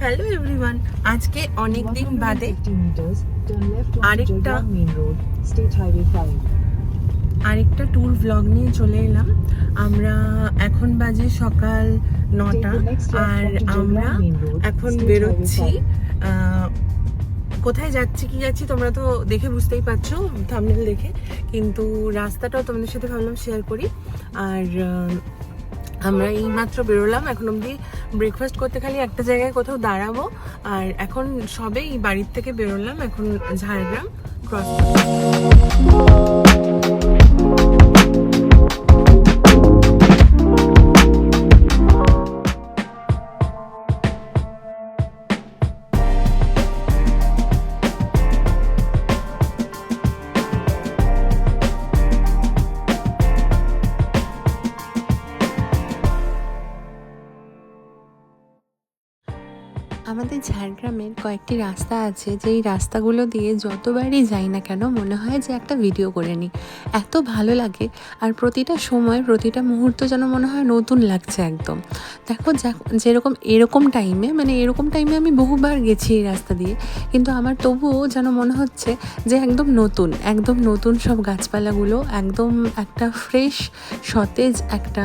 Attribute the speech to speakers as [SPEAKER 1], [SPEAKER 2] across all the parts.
[SPEAKER 1] Hello everyone আজকে অনেক দিন বাদে
[SPEAKER 2] 150 meters, turn left onto
[SPEAKER 1] আরেকটা-
[SPEAKER 2] Jagran Main Road, State Highway 5.
[SPEAKER 1] আরেকটা ট্যুর ব্লগ নিয়ে চলে এলাম। আমরা এখন বাজে সকাল নটা আর আমরা এখন বেরোচ্ছি। কোথায় যাচ্ছি কি যাচ্ছি তোমরা তো দেখে বুঝতেই পারছ থামনেল দেখে। কিন্তু রাস্তাটাও তোমাদের সাথে ভাবলাম শেয়ার করি। আর আহ, এই মাত্র বেরোলাম। এখন অবধি ব্রেকফাস্ট করতে খালি একটা জায়গায় কোথাও দাঁড়াবো। আর এখন সবেই বাড়ির থেকে বেরোলাম। এখন ঝাড়গ্রাম ক্রস আমাদের ঝাড়গ্রামের কয়েকটি রাস্তা আছে, যেই রাস্তাগুলো দিয়ে যতবারই যাই না কেন মনে হয় যে একটা ভিডিও করে নিই। এত ভালো লাগে আর প্রতিটা সময়, প্রতিটা মুহূর্ত যেন মনে হয় নতুন লাগছে একদম। দেখো যেরকম এরকম টাইমে মানে এরকম টাইমে আমি বহুবার গেছি এই রাস্তা দিয়ে, কিন্তু আমার তবুও যেন মনে হচ্ছে যে একদম নতুন একদম নতুন সব গাছপালাগুলো, একদম একটা ফ্রেশ সতেজ একটা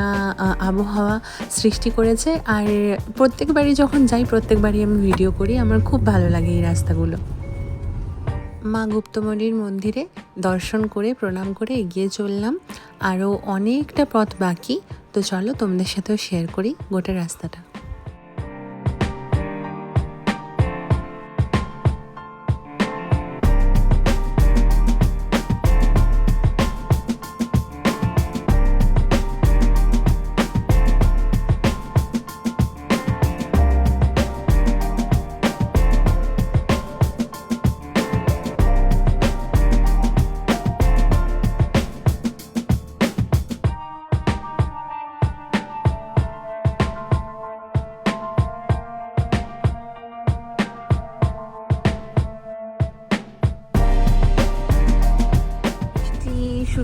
[SPEAKER 1] আবহাওয়া সৃষ্টি করেছে। আর প্রত্যেকবারই যখন যাই, প্রত্যেকবারই আমি ভিডিও করি, আমার খুব ভালো লাগে এই রাস্তাগুলো। মা গুপ্তমণির মন্দিরে দর্শন করে, প্রণাম করে এগিয়ে চললাম। আরও অনেকটা পথ বাকি, তো চলো তোমাদের সাথেও শেয়ার করি গোটা রাস্তাটা।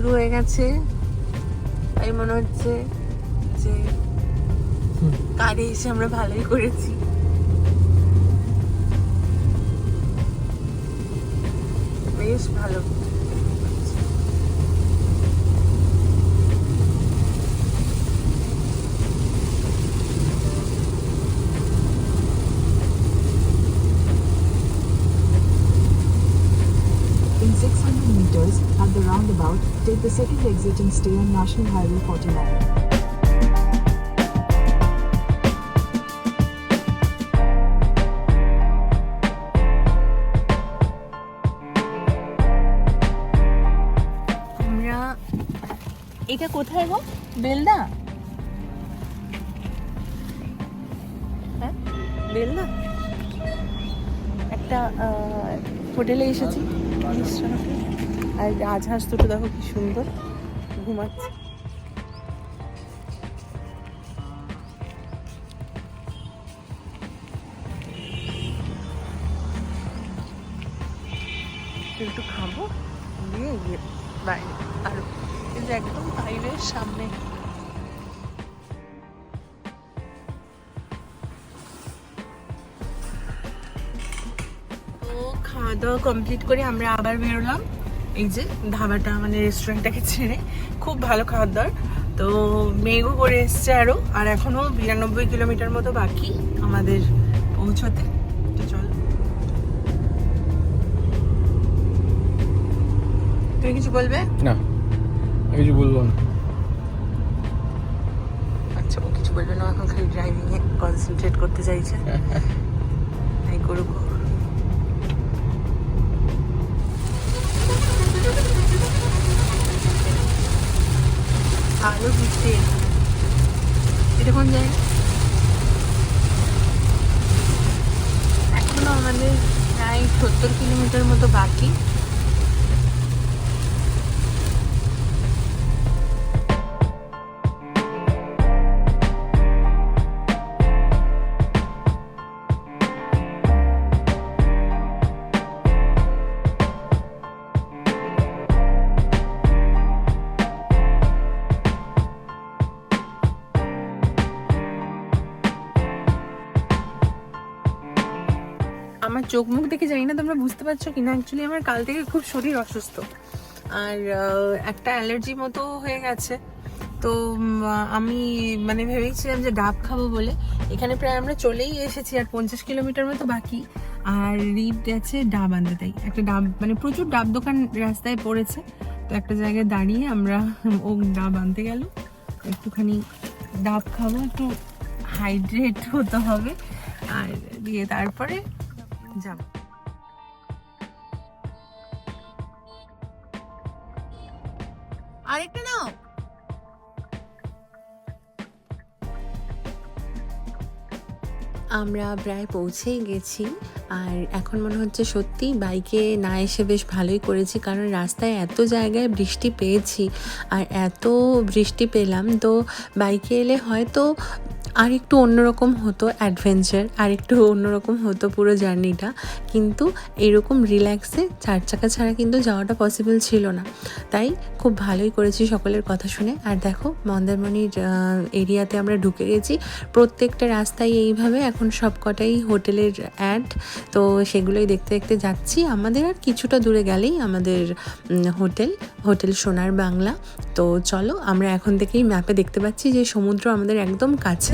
[SPEAKER 1] শুরু হয়ে গেছে। তাই মনে হচ্ছে যে কারে এসে আমরা ভালোই করেছি বেশ ভালো
[SPEAKER 2] In 600 meters, at the roundabout, take the second exit and stay on National Highway 49.
[SPEAKER 1] আমরা এটা কোথায় গো বেলদা হ্যাঁ বেলদা একটা হোটেলে এসেছি। আর রাজহাঁস দুটো দেখো কি সুন্দর ঘুমাচ্ছে। একটু খাব? দিয়ে গিয়ে বাইরে। আর কিন্তু একদম হাইওয়ের সামনে। খাওয়া দাওয়া কমপ্লিট করে আমরা আবার বেরোলাম। এই যে ধাবাটা মানে রেস্টুরেন্টটাকে ছেড়ে খুব ভালো খাবার দাবার তো মেঘও করে এসছে আরও আর এখনও বিরানব্বই কিলোমিটার মতো বাকি আমাদের পৌঁছতে। তো চল। তুমি কিছু বলবে?
[SPEAKER 3] না কিছু বলব না।
[SPEAKER 1] আচ্ছা ও কিছু বলবে না এখন খালি ড্রাইভিং এ কনসেন্ট্রেট করতে চাইছে। তাই করুক ভালো ঘুরতে এটা কোন জায়গা? এখনও আমাদের প্রায় সত্তর কিলোমিটার মতো বাকি। চোখ মুখ দেখে জানি না, তোমরা বুঝতে পারছ কিনা। অ্যাকচুয়ালি আমার কাল থেকে খুব শরীর অসুস্থ। আর একটা অ্যালার্জি মতো হয়ে গেছে। তো আমি মানে ভেবেছিলাম যে ডাব খাব বলে। এখানে প্রায় আমরা চলেই এসেছি, আর পঞ্চাশ কিলোমিটার মতো বাকি। আর রিপ গেছে ডাব আনতে। তাই একটা ডাব মানে প্রচুর ডাব দোকান রাস্তায় পড়েছে। তো একটা জায়গায় দাঁড়িয়ে আমরা, ও ডাব আনতে গেল। একটুখানি ডাব খাব, একটু হাইড্রেট হতে হবে। আর দিয়ে তারপরে যাব আরেকটা নাও। আমরা প্রায় পৌঁছেই গেছি, আর এখন মনে হচ্ছে সত্যি বাইকে না এসে বেশ ভালোই করেছি, কারণ রাস্তায় এত জায়গায় বৃষ্টি পেয়েছি, আর এত বৃষ্টি পেলাম, তো বাইকে এলে হয়তো আর একটু অন্যরকম হতো অ্যাডভেঞ্চার আর একটু অন্যরকম হতো পুরো জার্নিটা কিন্তু এরকম রিল্যাক্সে চার চাকা ছাড়া কিন্তু যাওয়াটা পসিবল ছিল না। তাই খুব ভালোই করেছি সকলের কথা শুনে। আর দেখো, মন্দারমণির এরিয়াতে আমরা ঢুকে গেছি। প্রত্যেকটা রাস্তায় এইভাবে। এখন সবকটাই হোটেলের অ্যাড তো সেগুলোই দেখতে দেখতে যাচ্ছি। আমাদের আর কিছুটা দূরে গেলেই আমাদের হোটেল হোটেল সোনার বাংলা। তো চলো, আমরা এখন থেকেই ম্যাপে দেখতে পাচ্ছি যে সমুদ্র আমাদের একদম কাছে।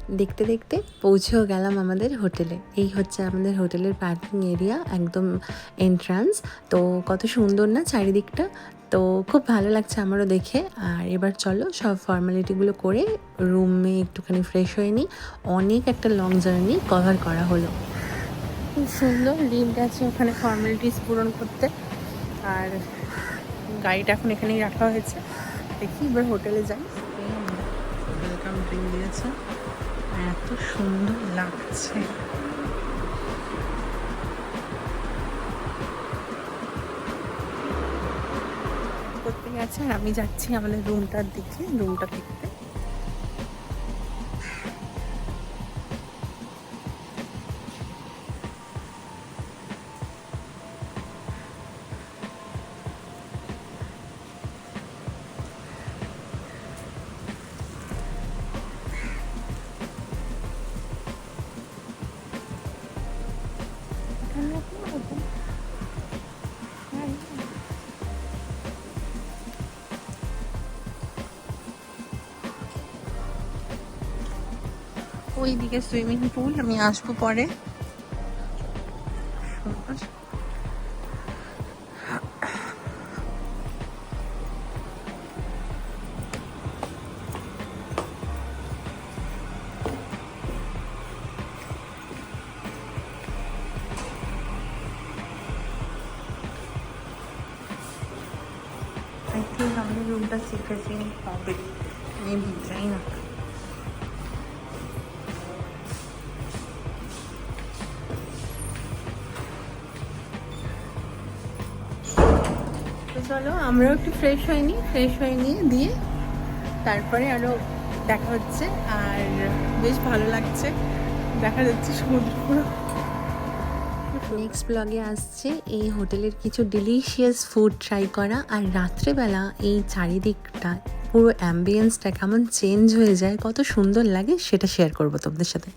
[SPEAKER 1] দেখতে দেখতে পৌঁছেও গেলাম আমাদের হোটেলে। এই হচ্ছে আমাদের হোটেলের পার্কিং এরিয়া একদম এন্ট্রান্স তো কত সুন্দর না চারিদিকটা? তো খুব ভালো লাগছে আমারও দেখে। আর এবার চলো সব ফর্মালিটিগুলো করে রুমে একটুখানি ফ্রেশ হয়ে নিই। অনেক একটা লং জার্নি কভার করা হলো। খুব সুন্দর লিফট আছে ওখানে ফর্মালিটিস পূরণ করতে। আর গাড়িটা এখন এখানেই রাখা হয়েছে। দেখি এবার হোটেলে যাই। ওয়েলকাম ড্রিঙ্ক দিয়েছে। এত সুন্দর লাগছে। করতে গেছে আর আমি যাচ্ছি আমাদের রুমটার দিকে রুমটা দেখতে ওই দিকে সুইমিং পুল, আমি আসব পরে। আই থিঙ্ক আমাদের রুমটা সিক্রেটলি পাবে মেবি জানি না। তো চলো, আমরাও একটু ফ্রেশ হয়নি ফ্রেশ হয়ে নিয়ে দিয়ে তারপরে আরও দেখা হচ্ছে আর বেশ ভালো লাগছে। দেখা যাচ্ছে সমুদ্র পুরো। নেক্সট ব্লগে আসছে এই হোটেলের কিছু ডিলিশিয়াস ফুড ট্রাই করা আর রাত্রেবেলা এই চারিদিকটা পুরো অ্যাম্বিয়েন্সটা কেমন চেঞ্জ হয়ে যায়, কত সুন্দর লাগে সেটা শেয়ার করব তোমাদের সাথে।